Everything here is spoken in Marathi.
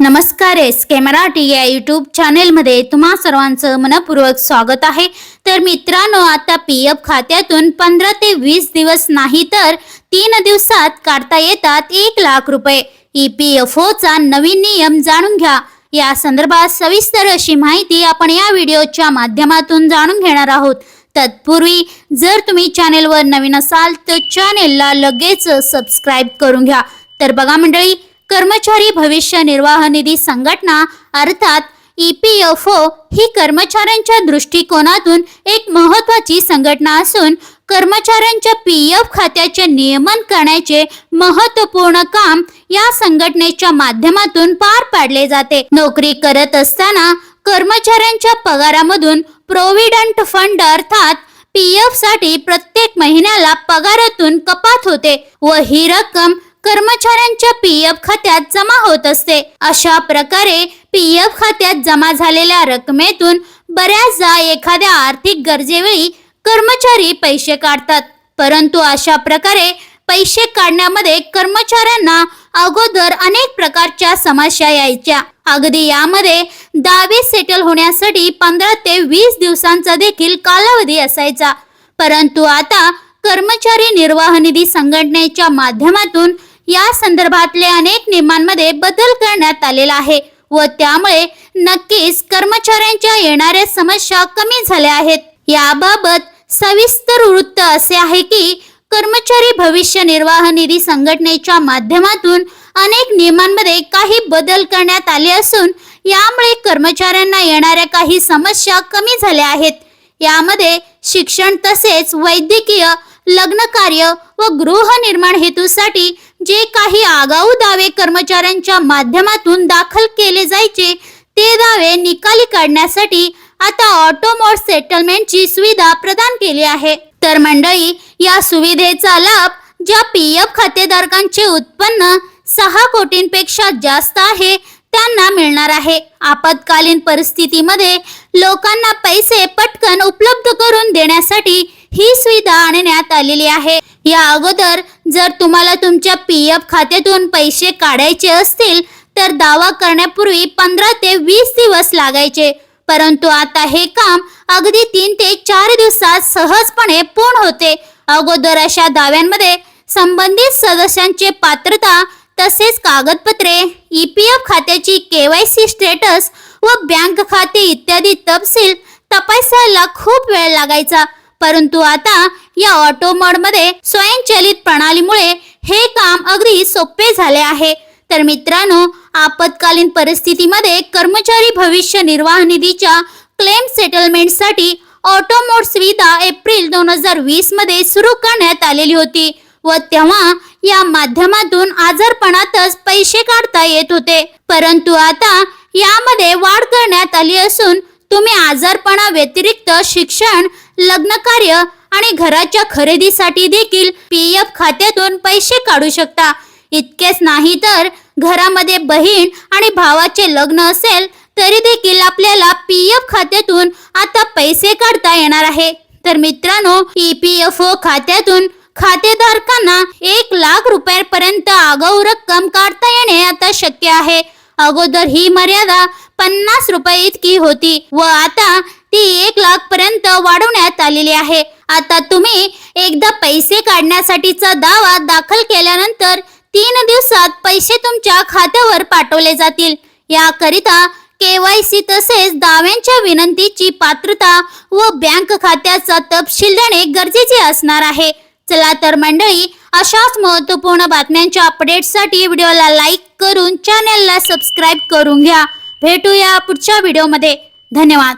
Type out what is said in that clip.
नमस्कार एस के या यूट्यूब चॅनेलमध्ये तुम्हा सर्वांचं मनपूर्वक स्वागत आहे. तर मित्रांनो आता पी एफ खात्यातून पंधरा ते वीस दिवस नाही तर तीन दिवसात काढता येतात एक लाख रुपये. ई पी एफ ओचा नवीन नियम जाणून घ्या. या संदर्भात सविस्तर अशी माहिती आपण या व्हिडिओच्या माध्यमातून जाणून घेणार आहोत. तत्पूर्वी जर तुम्ही चॅनेलवर नवीन असाल तर चॅनेलला लगेच सबस्क्राईब करून घ्या. तर बघा मंडळी कर्मचारी भविष्य निर्वाह निधी संघटना अर्थात ई पी एफ ओ ही कर्मचाऱ्यांच्या दृष्टिकोनातून एक महत्वाची संघटना असून कर्मचाऱ्यांच्या पी एफ खात्याचे नियमन करण्याचे महत्त्वपूर्ण काम या संघटनेच्या माध्यमातून पार पाडले जाते. नोकरी करत असताना कर्मचाऱ्यांच्या पगारामधून प्रोव्हिडंट फंड अर्थात पी एफसाठी प्रत्येक महिन्याला पगारातून कपात होते व ही रक्कम कर्मचाऱ्यांच्या पी एफ खात्यात जमा होत असते. अशा प्रकारे पी एफ खात्यात जमा झालेल्या रकमेतून बऱ्याचदा एखाद्या आर्थिक गरजेवेळी कर्मचारी पैसे काढतात. परंतु अशा प्रकारे पैसे काढण्यामध्ये कर्मचाऱ्यांना अगोदर अनेक प्रकारच्या समस्या यायच्या. अगदी यामध्ये दावे सेटल होण्यासाठी पंधरा ते वीस दिवसांचा देखील कालावधी असायचा. परंतु आता कर्मचारी निर्वाह निधी संघटनेच्या माध्यमातून या संदर्भातले अनेक नियमांमध्ये बदल करण्यात आलेला आहे व त्यामुळे नक्कीच कर्मचाऱ्यांच्या येणाऱ्या समस्या कमी झाल्या आहेत. याबाबत सविस्तर वृत्त असे आहे की कर्मचारी भविष्य निर्वाह निधी संघटनेच्या माध्यमातून अनेक नियमांमध्ये काही बदल करण्यात आले असून यामुळे कर्मचाऱ्यांना येणाऱ्या काही समस्या कमी झाल्या आहेत. यामध्ये शिक्षण तसेच वैद्यकीय लग्न कार्य व गृहनिर्माण हेतूसाठी जे काही आगाऊ दावे कर्मचाऱ्यांच्या माध्यमातून दाखल केले जायचे ते दावे निकाली काढण्यासाठी आता ऑटोमोड सेटलमेंटची सुविधा प्रदान केली आहे. तर मंडळी या सुविधेचा लाभ ज्या पी एफ खातेधारकांचे उत्पन्न सहा कोटींपेक्षा जास्त आहे त्यांना मिळणार आहे. आपत्कालीन परिस्थितीमध्ये लोकांना पैसे पटकन उपलब्ध करून देण्यासाठी ही सुविधा आणण्यात आलेली आहे. या अगोदर जर तुम्हाला तुमच्या पी एफ खात्यातून पैसे काढायचे असतील तर दावा करण्यापूर्वी पंधरा ते वीस दिवस लागायचे. परंतु आता हे काम अगदी तीन ते चार दिवसात सहजपणे पूर्ण होते. अगोदर अशा दाव्यांमध्ये संबंधित सदस्यांचे पात्रता तसेच कागदपत्रे ई पी एफ खात्याची केवायसी स्टेटस व बँक खाते इत्यादी तपशील तपासायला खूप वेळ लागायचा. परंतु आता या ऑटो मध्ये स्वयंचलित प्रणालीमुळे हे काम अगदी सोपे झाले आहे. तर मित्रांनो आपत्कालीन परिस्थितीमध्ये कर्मचारी भविष्य निर्वाह निधीच्या क्लेम सेटलमेंटसाठी ऑटोमोड सुविधा एप्रिल दोन हजार वीसमध्ये सुरू करण्यात आलेली होती व तेव्हा या माध्यमातून आजारपणातच पैसे काढता येत होते. परंतु आता यामध्ये वाढ करण्यात आली असून तुम्ही आजारपणा व्यतिरिक्त शिक्षण लग्न कार्य आणि घराच्या खरेदीसाठी देखील पी एफ खात्यातून पैसे काढू शकता. इतकेच नाही तर घरामध्ये बहीण आणि भावाचे लग्न असेल तरी देखील आपल्याला पीएफ खात्यातून आता पैसे काढता येणार आहे. तर मित्रांनो ई पी एफ ओ खात्यातून खातेधारकांना एक लाख रुपयांपर्यंत आगाऊ रक्कम काढता येणे आता शक्य आहे. अगोदर ही मर्यादा पन्नास रुपये इतकी होती व आता ती एक लाख पर्यंत वाढवण्यात आलेली आहे. आता तुम्ही एकदा पैसे काढण्यासाठीचा दावा दाखल केल्यानंतर तीन दिवसात पैसे तुमच्या खात्यावर पाठवले जातील. याकरिता केवायसी तसेच दाव्यांच्या विनंतीची पात्रता व बँक खात्याचा तपशील देणे गरजेचे असणार आहे. चला तर मंडळी अशाच महत्त्वपूर्ण बातम्यांच्या अपडेट्ससाठी व्हिडिओला लाईक करून चॅनलला सबस्क्राईब करून घ्या. भेटूया पुढच्या व्हिडिओमध्ये. धन्यवाद.